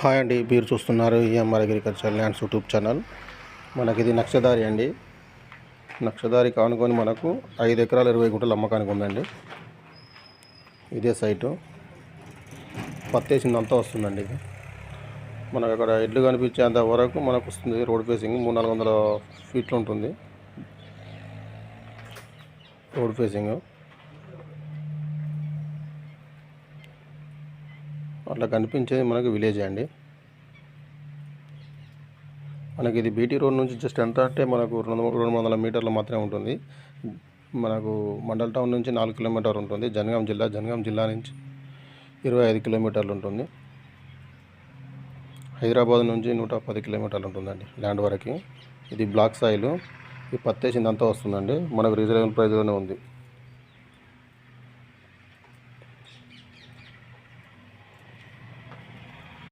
Hi అండి మీరు చూస్తున్నారు EMR agriculture lands YouTube channel. మనకి ఇది నక్షదారి అండి. నక్షదారి కానుకొని మనకు ఐదు ఎకరాలు ఇరవై గుంటలు అమ్మకానికి ఉందండి. ఇదే సైటు. పత్తేసిందంతా వస్తుందండి ఇది. మనకు అక్కడ ఇడ్లు కనిపించేంత వరకు మనకు వస్తుంది రోడ్ ఫేసింగ్ మూడు నాలుగు వందల ఫీట్లు ఉంటుంది. Road facing. అట్లా కనిపించేది మనకి విలేజ్ అండి. మనకి ఇది బీటీ రోడ్ నుంచి జస్ట్ ఎంత అంటే మనకు రెండు రెండు వందల మీటర్లు మాత్రమే ఉంటుంది. మనకు మండల్ టౌన్ నుంచి నాలుగు కిలోమీటర్ ఉంటుంది. జనగాం జిల్లా జనగాం జిల్లా నుంచి ఇరవై ఐదు కిలోమీటర్లు ఉంటుంది. హైదరాబాద్ నుంచి నూట పది కిలోమీటర్లు ఉంటుందండి ల్యాండ్ వరకు. ఇది బ్లాక్ సాయిలు. ఈ పత్తేసిందంతా వస్తుందండి. మనకు రీజనబుల్ ప్రైస్లోనే ఉంది.